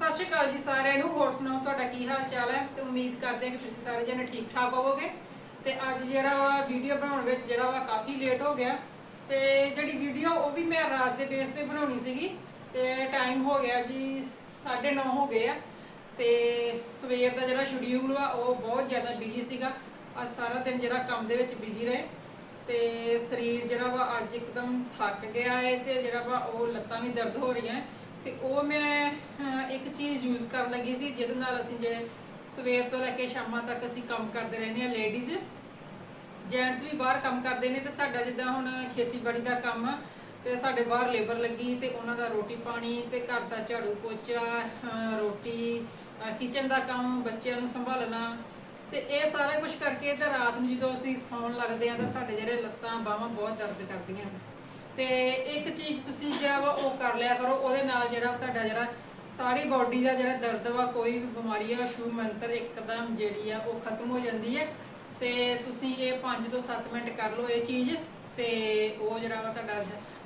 ਸਤਿ ਸ਼੍ਰੀ ਅਕਾਲ ਜੀ ਸਾਰਿਆਂ ਨੂੰ। ਹੋਰ ਸੁਣਾਓ, ਤੁਹਾਡਾ ਕੀ ਹਾਲ ਚਾਲ ਹੈ? ਤੇ ਉਮੀਦ ਕਰਦੇ ਹਾਂ ਕਿ ਤੁਸੀਂ ਸਾਰੇ ਜਣੇ ਠੀਕ ਠਾਕ ਹੋਵੋਗੇ। ਤੇ ਅੱਜ ਜਿਹੜਾ ਵਾ ਵੀਡੀਓ ਬਣਾਉਣ ਵਿੱਚ ਜਿਹੜਾ ਵਾ ਕਾਫੀ ਲੇਟ ਹੋ ਗਿਆ। ਤੇ ਜਿਹੜੀ ਵੀਡੀਓ ਉਹ ਵੀ ਮੈਂ ਰਾਤ ਦੇ ਬੇਸ ਤੇ ਬਣਾਉਣੀ ਸੀਗੀ। ਤੇ ਟਾਈਮ ਹੋ ਗਿਆ ਜੀ 9:30 ਹੋ ਗਏ ਆ। ਤੇ ਸਵੇਰ ਦਾ ਜਿਹੜਾ ਸ਼ਡਿਊਲ ਵਾ, ਉਹ ਬਹੁਤ ਜ਼ਿਆਦਾ ਬਿਜ਼ੀ ਸੀਗਾ। ਅੱਜ ਸਾਰਾ ਦਿਨ ਜਿਹੜਾ ਕੰਮ ਦੇ ਵਿੱਚ ਬਿਜ਼ੀ ਰਹੇ। ਤੇ ਸਰੀਰ ਜਿਹੜਾ ਵਾ ਅੱਜ ਇੱਕਦਮ ਥੱਕ ਗਿਆ ਹੈ ਤੇ ਜਿਹੜਾ ਵਾ ਉਹ ਲੱਤਾਂ ਵੀ ਦਰਦ ਹੋ ਰਹੀਆਂ ਹੈ ਤੇ ਉਹ ਮੈਂ ਇੱਕ ਚੀਜ਼ ਯੂਜ਼ ਕਰਨ ਲੱਗੀ ਸੀ, ਜਿਹਦੇ ਨਾਲ ਅਸੀਂ ਜਿਹੜੇ ਸਵੇਰ ਤੋਂ ਲੈ ਕੇ ਸ਼ਾਮਾਂ ਤੱਕ ਅਸੀਂ ਕੰਮ ਕਰਦੇ ਰਹਿੰਦੇ ਆ ਲੇਡੀਜ਼ ਜੈਂਟਸ ਵੀ ਬਾਹਰ ਕੰਮ ਕਰਦੇ ਨੇ ਤੇ ਸਾਡਾ ਜਿੱਦਾਂ ਹੁਣ ਖੇਤੀਬਾੜੀ ਦਾ ਕੰਮ ਆ ਤੇ ਸਾਡੇ ਬਾਹਰ ਲੇਬਰ ਲੱਗੀ ਤੇ ਉਹਨਾਂ ਦਾ ਰੋਟੀ ਪਾਣੀ ਤੇ ਘਰ ਦਾ ਝਾੜੂ ਪੋਚਾ ਰੋਟੀ ਕਿਚਨ ਦਾ ਕੰਮ, ਬੱਚਿਆਂ ਨੂੰ ਸੰਭਾਲਣਾ। ਤੇ ਇਹ ਸਾਰਾ ਕੁਝ ਕਰਕੇ ਤੇ ਰਾਤ ਨੂੰ ਜਦੋਂ ਅਸੀਂ ਸੌਣ ਲੱਗਦੇ ਆ ਤਾਂ ਸਾਡੇ ਜਿਹੜੇ ਲੱਤਾਂ ਬਾਹਾਂ ਬਹੁਤ ਦਰਦ ਕਰਦੀਆਂ। ਤੇ ਇੱਕ ਚੀਜ਼ ਤੁਸੀਂ ਜਿਹੜਾ ਵਾ ਉਹ ਕਰ ਲਿਆ ਕਰੋ, ਉਹਦੇ ਨਾਲ ਜਿਹੜਾ ਤੁਹਾਡਾ ਜਿਹੜਾ ਸਾਰੀ ਬਾਡੀ ਦਾ ਜਿਹੜਾ ਦਰਦ ਵਾ, ਕੋਈ ਵੀ ਬਿਮਾਰੀ ਆ ਸ਼ੂ ਮੰਤਰ ਇੱਕਦਮ ਜਿਹੜੀ ਆ ਉਹ ਖਤਮ ਹੋ ਜਾਂਦੀ ਹੈ ਤੇ ਤੁਸੀਂ ਇਹ 5 ਤੋਂ 7 ਮਿੰਟ ਕਰ ਲਓ ਇਹ ਚੀਜ਼, ਤੇ ਉਹ ਜਿਹੜਾ ਵਾ ਤੁਹਾਡਾ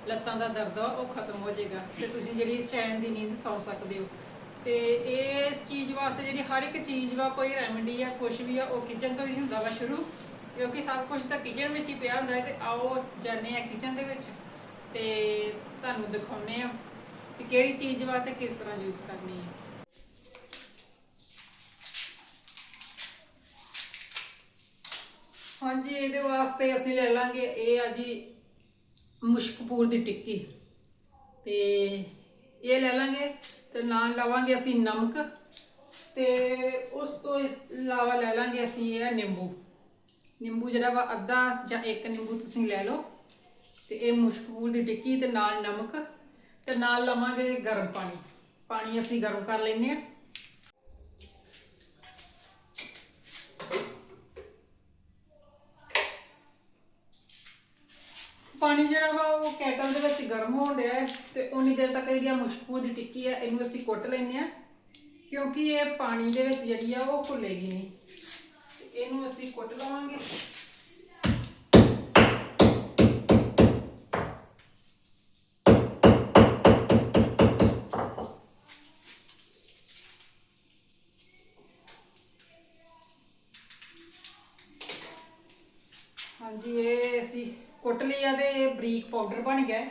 ਲੱਤਾਂ ਦਾ ਦਰਦ ਆ, ਉਹ ਖਤਮ ਹੋ ਜਾਏਗਾ। ਤੇ ਤੁਸੀਂ ਜਿਹੜੀ ਚੈਨ ਦੀ ਨੀਂਦ ਸੌ ਸਕਦੇ ਹੋ। ਤੇ ਇਸ ਚੀਜ਼ ਵਾਸਤੇ ਜਿਹੜੀ ਹਰ ਇੱਕ ਚੀਜ਼ ਵਾ, ਕੋਈ ਰੈਮਡੀ ਆ ਕੁਝ ਵੀ ਆ, ਉਹ ਕਿਚਨ ਤੋਂ ਹੀ ਹੁੰਦਾ ਵਾ ਸ਼ੁਰੂ। ਕਿਉਂਕਿ ਸਭ ਕੁਝ ਤਾਂ ਕਿਚਨ ਵਿੱਚ ਹੀ ਪਿਆ ਹੁੰਦਾ ਹੈ, ਤੇ ਆਓ ਜਾਣੇ ਆ ਕਿਚਨ ਦੇ ਵਿੱਚ। ਤੇ ਤੁਹਾਨੂੰ ਦਿਖਾਉਨੇ ਆ ਕਿ ਕਿਹੜੀ ਚੀਜ਼ ਵਾ ਤੇ ਕਿਸ ਤਰ੍ਹਾਂ ਯੂਜ਼ ਕਰਨੀ ਹੈ। ਹਾਂਜੀ, ਇਹਦੇ ਵਾਸਤੇ ਅਸੀਂ ਲੈ ਲਾਂਗੇ, ਇਹ ਆ ਜੀ ਮੁਸ਼ਕਪੂਰ ਦੀ ਟਿੱਕੀ। ਤੇ ਇਹ ਲੈ ਲਾਂਗੇ ਤੇ ਨਾਲ ਲਵਾਂਗੇ ਅਸੀਂ ਨਮਕ ਤੇ ਉਸ ਤੋਂ ਇਸ ਇਲਾਵਾ ਲੈ ਲਾਂਗੇ ਅਸੀਂ ਇਹ ਨਿੰਬੂ। ਨਿੰਬੂ ਜਿਹੜਾ ਵਾ ਅੱਧਾ ਜਾਂ ਇੱਕ ਨਿੰਬੂ ਤੁਸੀਂ ਲੈ ਲਓ। ਤੇ ਇਹ ਮੁਸ਼ਕਪੂਰ ਦੀ ਟਿੱਕੀ ਤੇ ਨਾਲ ਨਮਕ ਤੇ ਨਾਲ ਲਵਾਂਗੇ ਗਰਮ ਪਾਣੀ। ਪਾਣੀ ਅਸੀਂ ਗਰਮ ਕਰ ਲੈਨੇ ਆ ਪਾਣੀ ਜਿਹੜਾ ਵਾ ਉਹ ਕੈਟਲ ਦੇ ਵਿੱਚ ਗਰਮ ਹੋਣ ਡਿਆ ਹੈ ਤੇ ਉਨੀ ਦੇਰ ਤੱਕ ਇਹਦੀ ਆ ਦੀ ਟਿੱਕੀ ਆ ਇਹਨੂੰ ਅਸੀਂ ਕੁੱਟ ਲੈਨੇ ਆ ਕਿਉਂਕਿ ਇਹ ਪਾਣੀ ਦੇ ਵਿੱਚ ਜਿਹੜੀ ਆ ਉਹ ਘੁੱਲੇਗੀ ਨਹੀਂ। ਇਹਨੂੰ ਅਸੀਂ ਕੁੱਟ ਲਵਾਂਗੇ। ਹਾਂਜੀ, ਇਹ ਅਸੀਂ ਕੁੱਟ ਲਿਆ ਤੇ ਇਹ ਬਰੀਕ ਪਾਊਡਰ ਬਣ ਗਿਆ ਹੈ।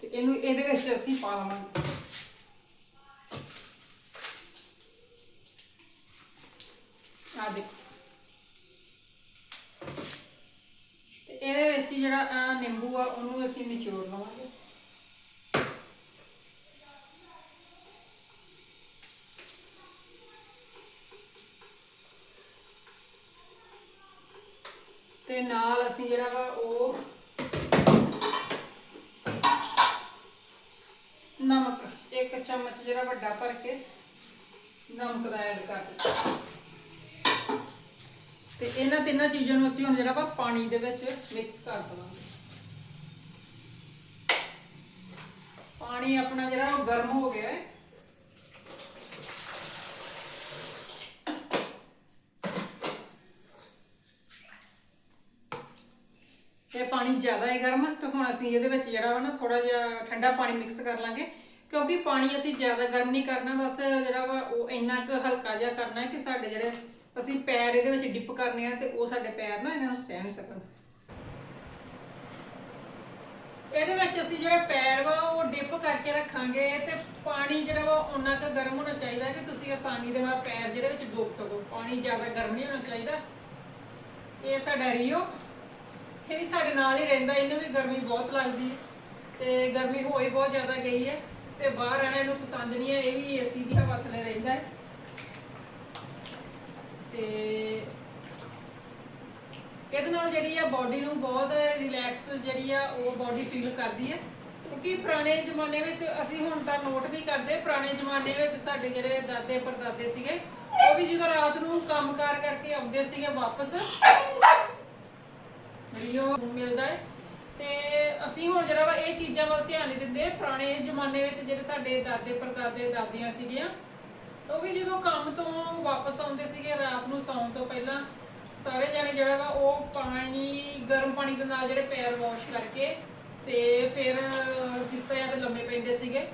ਤੇ ਇਹਨੂੰ, ਇਹਦੇ ਵਿੱਚ ਅਸੀਂ ਪਾ ਲਵਾਂਗੇ ਆ ਦੇਖੋ। ਤੇ ਇਹਦੇ ਵਿੱਚ ਜਿਹੜਾ ਨਿੰਬੂ ਆ, ਉਹਨੂੰ ਅਸੀਂ ਨਿਚੋੜ ਲਵਾਂਗੇ। ਤੇ ਨਾਲ ਅਸੀਂ ਜਿਹੜਾ ਵਾ ਉਹ ਨਮਕ, ਇੱਕ ਚਮਚ ਜਿਹੜਾ ਵੱਡਾ ਭਰ ਕੇ ਨਮਕ ਦਾ ਐਡ ਕਰ ਦਿੱਤਾ। ਤੇ ਇਹਨਾਂ ਤਿੰਨਾਂ ਚੀਜ਼ਾਂ ਨੂੰ ਅਸੀਂ ਹੁਣ ਜਿਹੜਾ ਵਾ ਪਾਣੀ ਦੇ ਵਿੱਚ ਮਿਕਸ ਕਰ ਦਵਾਂਗੇ। ਪਾਣੀ ਆਪਣਾ ਜਿਹੜਾ ਉਹ ਗਰਮ ਹੋ ਗਿਆ ਹੈ ਤੇ ਪਾਣੀ ਜ਼ਿਆਦਾ ਹੈ ਗਰਮ ਤੇ ਹੁਣ ਅਸੀਂ ਇਹਦੇ ਵਿੱਚ ਜਿਹੜਾ ਵਾ ਨਾ ਥੋੜਾ ਜਿਹਾ ਠੰਡਾ ਪਾਣੀ ਮਿਕਸ ਕਰ ਲਾਂਗੇ। ਕਿਉਂਕਿ ਪਾਣੀ ਅਸੀਂ ਜ਼ਿਆਦਾ ਗਰਮ ਨਹੀਂ ਕਰਨਾ, ਬਸ ਜਿਹੜਾ ਵਾ ਉਹ ਇੰਨਾ ਕੁ ਹਲਕਾ ਜਿਹਾ ਕਰਨਾ ਹੈ ਕਿ ਸਾਡੇ ਜਿਹੜੇ ਅਸੀਂ ਪੈਰ ਇਹਦੇ ਵਿੱਚ ਡਿਪ ਕਰਨੇ ਆ ਤੇ ਉਹ ਸਾਡੇ ਪੈਰ ਨਾ ਇਹਨਾਂ ਨੂੰ ਸਹਿਣ ਸਕਣ। ਇਹਦੇ ਵਿੱਚ ਅਸੀਂ ਜਿਹੜਾ ਪੈਰ ਵਾ ਉਹ ਡਿਪ ਕਰਕੇ ਰੱਖਾਂਗੇ ਤੇ ਪਾਣੀ ਜਿਹੜਾ ਵਾ ਉਨਾ ਕੁ ਗਰਮ ਹੋਣਾ ਚਾਹੀਦਾ ਕਿ ਤੁਸੀਂ ਆਸਾਨੀ ਦੇ ਨਾਲ ਪੈਰ ਜਿਹਦੇ ਵਿੱਚ ਡੁੱਬ ਸਕੋ। ਪਾਣੀ ਜ਼ਿਆਦਾ ਗਰਮ ਨਹੀਂ ਹੋਣਾ ਚਾਹੀਦਾ। ਇਹ ਸਾਡਾ ਰੀਓ। ਇਹ ਵੀ ਸਾਡੇ ਨਾਲ ਹੀ ਰਹਿੰਦਾ, ਇਹਨੂੰ ਵੀ ਗਰਮੀ ਬਹੁਤ ਲੱਗਦੀ ਹੈ ਤੇ ਗਰਮੀ ਹੋ ਹੀ ਬਹੁਤ ਜ਼ਿਆਦਾ ਗਈ ਹੈ ਤੇ ਬਾਹਰ ਰਹਿਣਾ ਇਹਨੂੰ ਪਸੰਦ ਨਹੀਂ ਹੈ, ਇਹ ਵੀ ਏਸੀ ਦੀ ਹਵਾ ਥੱਲੇ ਰਹਿੰਦਾ ਹੈ। ਤੇ ਇਹਦੇ ਨਾਲ ਜਿਹੜੀ ਆ ਬਾਡੀ ਨੂੰ ਬਹੁਤ ਰਿਲੈਕਸ ਜਿਹੜੀ ਆ, ਉਹ ਬਾਡੀ ਫੀਲ ਕਰਦੀ ਹੈ। ਕਿਉਂਕਿ ਪੁਰਾਣੇ ਜ਼ਮਾਨੇ ਵਿੱਚ ਅਸੀਂ ਹੁਣ ਤਾਂ ਨੋਟ ਨਹੀਂ ਕਰਦੇ, ਪੁਰਾਣੇ ਜ਼ਮਾਨੇ ਵਿੱਚ ਸਾਡੇ ਜਿਹੜੇ ਦਾਦੇ ਪਰਦਾਦੇ ਸੀਗੇ, ਉਹ ਵੀ ਜਦੋਂ ਰਾਤ ਨੂੰ ਕੰਮਕਾਰ ਕਰਕੇ ਆਉਂਦੇ ਸੀਗੇ ਵਾਪਸ ਰੀਓ ਮਿਲਦਾ ਹੈ। ਤੇ ਅਸੀਂ ਹੁਣ ਜਿਹੜਾ ਵਾ ਇਹ ਚੀਜ਼ਾਂ ਵੱਲ ਧਿਆਨ ਨਹੀਂ ਦਿੰਦੇ। ਪੁਰਾਣੇ ਜ਼ਮਾਨੇ ਵਿੱਚ ਜਿਹੜੇ ਸਾਡੇ ਦਾਦੇ ਪਰਦਾਦੇ ਦਾਦੀਆਂ ਸੀਗੀਆਂ, ਉਹ ਵੀ ਜਦੋਂ ਕੰਮ ਤੋਂ ਵਾਪਸ ਆਉਂਦੇ ਸੀਗੇ, ਰਾਤ ਨੂੰ ਸੌਣ ਤੋਂ ਪਹਿਲਾਂ, ਸਾਰੇ ਜਾਣੇ ਜਿਹੜਾ ਵਾ ਉਹ ਪਾਣੀ, ਗਰਮ ਪਾਣੀ ਦੇ ਨਾਲ ਜਿਹੜੇ ਪੈਰ ਵਾਸ਼ ਕਰਕੇ ਤੇ ਫਿਰ ਬਿਸਤਰਿਆਂ ਤੇ ਲੰਮੇ ਪੈਂਦੇ ਸੀਗੇ।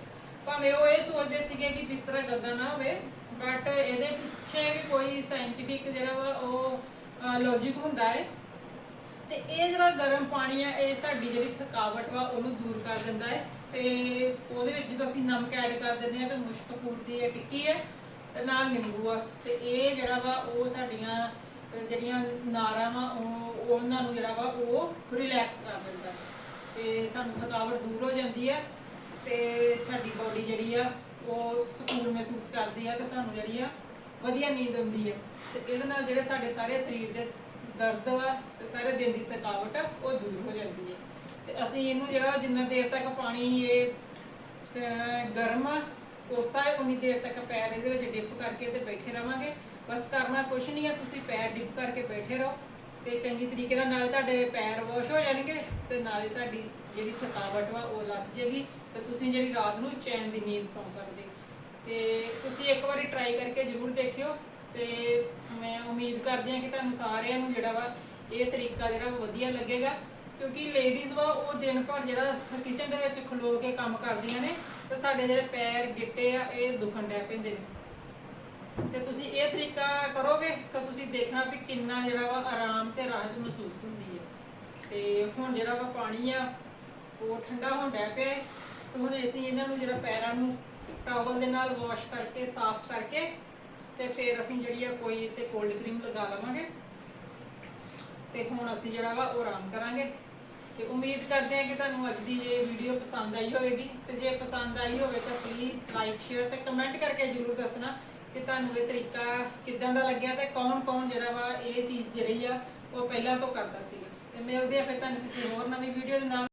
ਭਾਵੇਂ ਉਹ ਇਹ ਸੋਚਦੇ ਸੀਗੇ ਕਿ ਬਿਸਤਰਾ ਗੰਦਾ ਨਾ ਹੋਵੇ ਬਟ ਇਹਦੇ ਪਿੱਛੇ ਵੀ ਕੋਈ ਸਾਇੰਟੀਫਿਕ ਜਿਹੜਾ ਵਾ ਉਹ ਲੌਜੀਕ ਹੁੰਦਾ ਹੈ। ਤੇ ਇਹ ਜਿਹੜਾ ਗਰਮ ਪਾਣੀ ਆ ਇਹ ਸਾਡੀ ਜਿਹੜੀ ਥਕਾਵਟ ਵਾ, ਉਹਨੂੰ ਦੂਰ ਕਰ ਦਿੰਦਾ ਹੈ। ਤੇ ਉਹਦੇ ਵਿੱਚ ਜਦੋਂ ਅਸੀਂ ਨਮਕ ਐਡ ਕਰ ਦਿੰਦੇ ਆ ਤਾਂ ਮੁਸ਼ਕ ਪੂਰਦੀ ਹੈ ਟਿੱਕੀ ਹੈ? ਤੇ ਨਾਲ ਨਿੰਬੂ ਆ। ਤੇ ਇਹ ਜਿਹੜਾ ਵਾ, ਉਹ ਸਾਡੀਆਂ ਜਿਹੜੀਆਂ ਨਾਰਾਂ ਵਾ, ਉਹ ਉਹਨਾਂ ਨੂੰ ਜਿਹੜਾ ਵਾ, ਉਹ ਰਿਲੈਕਸ ਕਰ ਦਿੰਦਾ ਹੈ। ਤੇ ਸਾਨੂੰ ਥਕਾਵਟ ਦੂਰ ਹੋ ਜਾਂਦੀ ਹੈ ਤੇ ਸਾਡੀ ਬਾਡੀ ਜਿਹੜੀ ਆ, ਉਹ ਸਕੂਨ ਮਹਿਸੂਸ ਕਰਦੀ ਆ ਤੇ ਸਾਨੂੰ ਜਿਹੜੀ ਆ, ਵਧੀਆ ਨੀਂਦ ਆਉਂਦੀ ਹੈ। ਤੇ ਇਹਦੇ ਨਾਲ ਜਿਹੜੇ ਸਾਡੇ ਸਾਰੇ ਸਰੀਰ ਦੇ ਦਰਦ ਵਾ ਤੇ ਸਾਰੇ ਦਿਨ ਦੀ ਥਕਾਵਟ ਆ, ਉਹ ਦੂਰ ਹੋ ਜਾਂਦੀ ਹੈ। ਤੇ ਅਸੀਂ ਇਹਨੂੰ ਜਿਹੜਾ ਜਿੰਨਾ ਦੇਰ ਤੱਕ ਪਾਣੀ ਇਹ ਗਰਮ ਆ, ਕੋਸਾ ਹੈ, ਉਨੀ ਦੇਰ ਤੱਕ ਪੈਰ ਇਹਦੇ ਵਿੱਚ ਡਿਪ ਕਰਕੇ ਤੇ ਬੈਠੇ ਰਵਾਂਗੇ। ਬਸ ਕਰਨਾ ਕੁਛ ਨਹੀਂ ਆ, ਤੁਸੀਂ ਪੈਰ ਡਿਪ ਕਰਕੇ ਬੈਠੇ ਰਹੋ ਤੇ ਚੰਗੀ ਤਰੀਕੇ ਨਾਲ ਨਾਲੇ ਤੁਹਾਡੇ ਪੈਰ ਵਾਸ਼ ਹੋ ਜਾਣਗੇ ਤੇ ਨਾਲੇ ਸਾਡੀ ਜਿਹੜੀ ਥਕਾਵਟ ਵਾ, ਉਹ ਲੱਥ ਜੇਗੀ ਤੇ ਤੁਸੀਂ ਜਿਹੜੀ ਰਾਤ ਨੂੰ ਚੈਨ ਦੀ ਨੀਂਦ ਸੌਂ ਸਕਦੇ। ਤੇ ਤੁਸੀਂ ਇੱਕ ਵਾਰੀ ਟਰਾਈ ਕਰਕੇ ਜ਼ਰੂਰ ਦੇਖਿਓ। ਤੇ ਮੈਂ ਉਮੀਦ ਕਰਦੀ ਹਾਂ ਕਿ ਤੁਹਾਨੂੰ ਸਾਰਿਆਂ ਨੂੰ ਜਿਹੜਾ ਵਾ ਇਹ ਤਰੀਕਾ ਜਿਹੜਾ ਵਾ ਵਧੀਆ ਲੱਗੇਗਾ। ਕਿਉਂਕਿ ਲੇਡੀਜ਼ ਵਾ, ਉਹ ਦਿਨ ਭਰ ਜਿਹੜਾ ਕਿਚਨ ਦੇ ਵਿੱਚ ਖਲੋ ਕੇ ਕੰਮ ਕਰਦੀਆਂ ਨੇ, ਤੇ ਸਾਡੇ ਜਿਹੜੇ ਪੈਰ ਗਿੱਟੇ ਆ, ਇਹ ਦੁਖਣ ਡੈ ਪੈਂਦੇ ਨੇ। ਤੇ ਤੁਸੀਂ ਇਹ ਤਰੀਕਾ ਕਰੋਗੇ, ਤਾਂ ਤੁਸੀਂ ਦੇਖਣਾ ਵੀ ਕਿੰਨਾ ਜਿਹੜਾ ਵਾ ਆਰਾਮ ਤੇ ਰਾਹਤ ਮਹਿਸੂਸ ਹੁੰਦੀ ਹੈ। ਤੇ ਹੁਣ ਜਿਹੜਾ ਵਾ ਪਾਣੀ ਆ, ਉਹ ਠੰਡਾ ਹੋਣ ਡੈ ਪਿਆ ਤੇ ਹੁਣ ਅਸੀਂ ਇਹਨਾਂ ਨੂੰ ਜਿਹੜਾ ਪੈਰਾਂ ਨੂੰ ਟਾਵਲ ਦੇ ਨਾਲ ਵਾਸ਼ ਕਰਕੇ, ਸਾਫ਼ ਕਰਕੇ ਤੇ ਫਿਰ ਅਸੀਂ ਜਿਹੜੀ ਆ ਕੋਈ ਤੇ ਕੋਲਡ ਕਰੀਮ ਲਗਾ ਲਵਾਂਗੇ। ਤੇ ਹੁਣ ਅਸੀਂ ਜਿਹੜਾ ਵਾ ਉਹ ਆਰਾਮ ਕਰਾਂਗੇ। ਤੇ ਉਮੀਦ ਕਰਦੇ ਹਾਂ ਕਿ ਤੁਹਾਨੂੰ ਅੱਜ ਦੀ ਇਹ ਵੀਡੀਓ ਪਸੰਦ ਆਈ ਹੋਵੇਗੀ। ਤੇ ਜੇ ਪਸੰਦ ਆਈ ਹੋਵੇ ਤਾਂ ਪਲੀਜ਼ ਲਾਈਕ ਸ਼ੇਅਰ ਤੇ ਕਮੈਂਟ ਕਰਕੇ ਜਰੂਰ ਦੱਸਣਾ ਕਿ ਤੁਹਾਨੂੰ ਇਹ ਤਰੀਕਾ ਕਿੱਦਾਂ ਦਾ ਲੱਗਿਆ ਤੇ ਕੌਣ-ਕੌਣ ਜਿਹੜਾ ਵਾ ਇਹ ਚੀਜ਼ ਜਿਹੜੀ ਆ ਉਹ ਪਹਿਲਾਂ ਤੋਂ ਕਰਦਾ ਸੀਗਾ। ਤੇ ਮਿਲਦੇ ਆ ਫਿਰ ਤੁਹਾਨੂੰ ਕਿਸੇ ਹੋਰ ਨਵੀਂ ਵੀਡੀਓ ਦੇ ਨਾਲ।